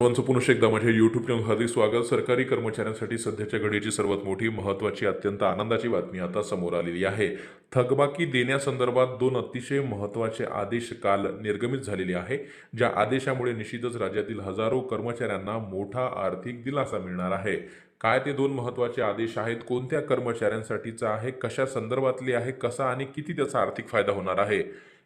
सर्वांचं पुन्हा एकदा माझ्या यूट्यूब चॅनल हार्दिक स्वागत. सरकारी कर्मचाऱ्यांसाठी सध्याच्या घडीची सर्वात मोठी महत्त्वाची अत्यंत आनंदाची बातमी आता समोर आलेली आहे. थकबाकी देण्यासंदर्भात दोन अतिशय महत्त्वाचे आदेश काल निर्गमित झालेले आहे. ज्या आदेशामुळे निश्चितच राज्यातील हजारो कर्मचाऱ्यांना मोठा आर्थिक दिलासा मिळणार आहे. काय ते दोन महत्त्वाचे आदेश आहेत? कोणत्या कर्मचाऱ्यांसाठीचा आहे? कशा संदर्भातले आहे? कसा आणि किती त्याचा आर्थिक फायदा होणार आहे?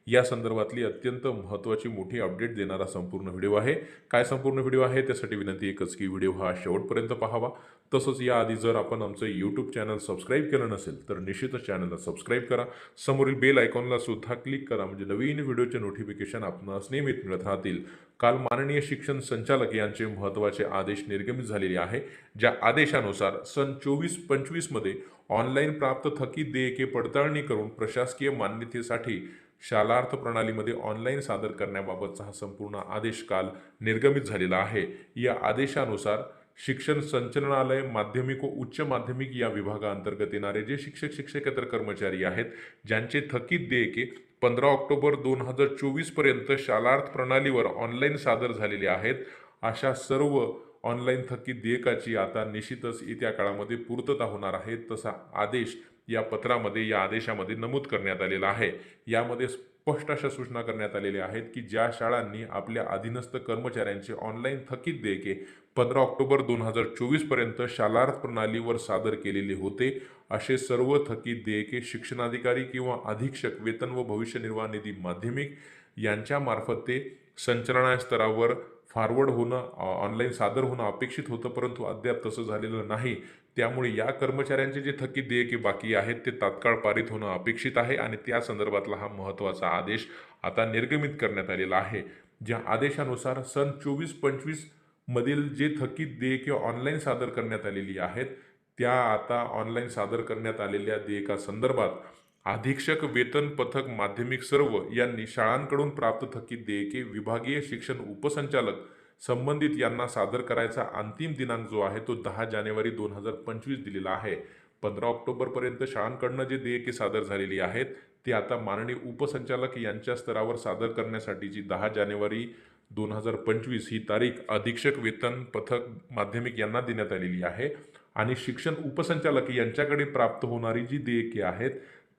या संदर्भातली अत्यंत महत्त्वाची मोठी अपडेट देणारा संपूर्ण व्हिडिओ आहे. काय संपूर्ण व्हिडिओ आहे त्यासाठी विनंती एकच की व्हिडिओ हा शेवटपर्यंत पाहावा. तसंच याआधी जर आपण आमचं यूट्यूब चॅनल सबस्क्राईब केलं नसेल तर निश्चितच चॅनलला सबस्क्राईब करा. समोरील बेल आयकॉनला सुद्धा क्लिक करा म्हणजे नवीन व्हिडिओचे नोटिफिकेशन आपणास नियमित मिळत राहतील. काल माननीय शिक्षण संचालक यांचे महत्त्वाचे आदेश निर्गमित झालेले आहे ज्या आदेशानुसार सन चोवीस पंचवीसमध्ये ऑनलाईन प्राप्त थकीत देयके पडताळणी करून प्रशासकीय मान्यतेसाठी शालार्थ प्रणालीमध्ये ऑनलाईन सादर करण्याबाबतचा हा संपूर्ण आदेश काल निर्गमित झालेला आहे. या आदेशानुसार शिक्षण संचालनालय माध्यमिक व उच्च माध्यमिक या विभागाअंतर्गत येणारे जे शिक्षक शिक्षकेतर कर्मचारी आहेत ज्यांचे थकीत देयके पंधरा ऑक्टोबर दोन हजार चोवीसपर्यंत शालार्थ प्रणालीवर ऑनलाईन सादर झालेले आहेत अशा सर्व ऑनलाईन थकीत देयकाची आता निश्चितच येत्या काळामध्ये पूर्तता होणार आहे तसा आदेश या पत्रामध्ये या आदेशामध्ये नमूद करण्यात आलेला आहे. यामध्ये स्पष्ट अशा सूचना करण्यात आलेल्या आहेत की ज्या शाळांनी आपल्या अधीनस्थ कर्मचाऱ्यांचे ऑनलाईन थकीत देयके पंधरा ऑक्टोबर दोन हजार चोवीसपर्यंत शालार्थ प्रणालीवर सादर केलेले होते असे सर्व थकीत देयके शिक्षणाधिकारी किंवा अधीक्षक वेतन व भविष्य निर्वाह निधी माध्यमिक यांच्यामार्फत ते संचलनाय स्तरावर फॉरवर्ड होणं ऑनलाईन सादर होणं अपेक्षित होतं परंतु अद्याप तसं झालेलं नाही. त्यामुळे या कर्मचाऱ्यांचे जे थकीत देयके बाकी आहेत ते तात्काळ पारित होणं अपेक्षित आहे आणि त्या संदर्भातला हा महत्त्वाचा आदेश आता निर्गमित करण्यात आलेला आहे. ज्या आदेशानुसार सन चोवीस पंचवीस मधील जे थकीत देयके ऑनलाईन सादर करण्यात आलेली आहेत त्या आता ऑनलाईन सादर करण्यात आलेल्या देयकासंदर्भात अधीक्षक वेतन पथक माध्यमिक सर्व यांनी शाळांकडून प्राप्त थकीत देयके विभागीय शिक्षण उपसंचालक संबंधित यांना सादर करायचा अंतिम दिनांक जो आहे तो दहा जानेवारी दोन हजार पंचवीस दिलेला आहे. पंधरा ऑक्टोबरपर्यंत शाळांकडनं जे देयके सादर झालेली आहेत ते आता माननीय उपसंचालक यांच्या स्तरावर सादर करण्यासाठीची दहा जानेवारी दोन हजार पंचवीस ही तारीख अधीक्षक वेतन पथक माध्यमिक यांना देण्यात आलेली आहे. आणि शिक्षण उपसंचालक यांच्याकडे प्राप्त होणारी जी देयके आहेत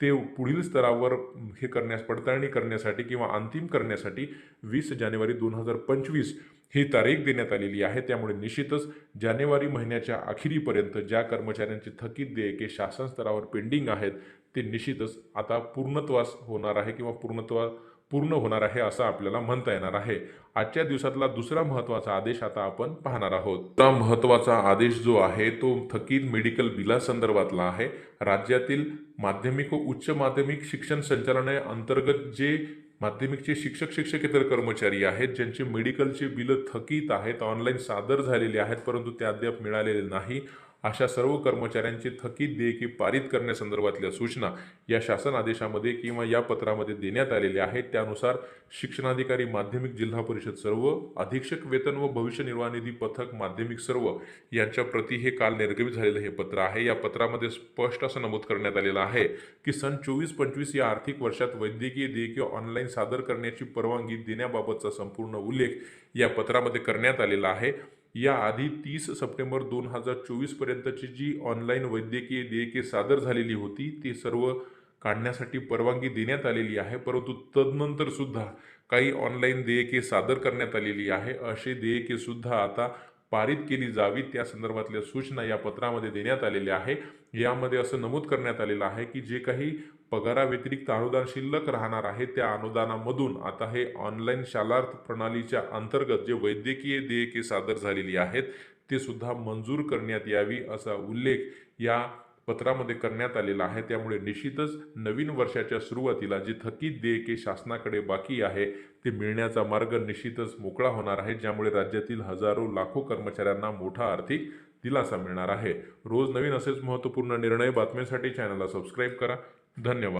ते पुढील स्तरावर हे करण्यास पडताळणी करण्यासाठी किंवा अंतिम करण्यासाठी वीस जानेवारी दोन हजार पंचवीस ही तारीख देण्यात आलेली आहे. त्यामुळे निश्चितच जानेवारी महिन्याच्या अखेरीपर्यंत ज्या कर्मचाऱ्यांचे थकीत देयके शासन स्तरावर पेंडिंग आहेत ते निश्चितच आता पूर्णत्वास होणार आहे किंवा पूर्णत्वा पूर्ण होणार आहे असं आपल्याला म्हणता येणार आहे. आजच्या दिवसातला दुसरा महत्त्वाचा आदेश आता आपण पाहणार आहोत. त्या महत्त्वाचा आदेश जो आहे तो थकीत मेडिकल बिलासंदर्भातला आहे. राज्यातील माध्यमिक व उच्च माध्यमिक शिक्षण संचालनालय अंतर्गत जे माध्यमिकचे शिक्षक शिक्षकेतर कर्मचारी आहेत ज्यांचे मेडिकलचे बिलं थकीत आहेत ऑनलाईन सादर झालेले आहेत परंतु ते अद्याप मिळालेले नाही. अशा सर्व कर्मचाऱ्यांची थकीत देयके पारित करण्यासंदर्भातल्या सूचना या शासन आदेशामध्ये किंवा या पत्रामध्ये देण्यात आलेल्या आहेत. त्यानुसार शिक्षणाधिकारी माध्यमिक जिल्हा परिषद सर्व अधीक्षक वेतन व भविष्य निर्वाह निधी पथक माध्यमिक सर्व यांच्या प्रती हे काल निर्गमित झालेलं हे पत्र आहे. या पत्रामध्ये स्पष्ट असं नमूद करण्यात आलेलं आहे की सन चोवीस पंचवीस या आर्थिक वर्षात वैद्यकीय देयके ऑनलाईन सादर करण्याची परवानगी देण्याबाबतचा संपूर्ण उल्लेख या पत्रामध्ये करण्यात आलेला आहे. याआधी तीस सप्टेंबर दोन हजार चोवीसपर्यंतची जी ऑनलाईन वैद्यकीय देयके सादर झालेली होती ती सर्व काढण्यासाठी परवानगी देण्यात आलेली आहे. परंतु तदनंतर सुद्धा काही ऑनलाईन देयके सादर करण्यात आलेली आहे. असे देयके सुद्धा आता पारित केली जावी त्या संदर्भातल्या सूचना या पत्रामध्ये देण्यात आलेल्या आहे यामध्ये असं नमूद करण्यात आलेलं आहे की जे काही पगाराव्यतिरिक्त अनुदान शिल्लक राहणार आहे त्या अनुदानामधून आता हे ऑनलाईन शालार्थ प्रणालीच्या अंतर्गत जे वैद्यकीय देयके सादर झालेली आहेत ते सुद्धा मंजूर करण्यात यावी असा उल्लेख या पत्रामध्ये करण्यात आलेला आहे. त्यामुळे निश्चितच नवीन वर्षाच्या सुरुवातीला जे थकीत देयके शासनाकडे बाकी आहे ते मिळण्याचा मार्ग निश्चितच मोकळा होणार आहे ज्यामुळे राज्यातील हजारो लाखो कर्मचाऱ्यांना मोठा आर्थिक दिलासा मिळणार आहे. रोज नवीन असेच महत्त्वपूर्ण निर्णय बातम्यांसाठी चॅनलला सबस्क्राईब करा. धन्यवाद.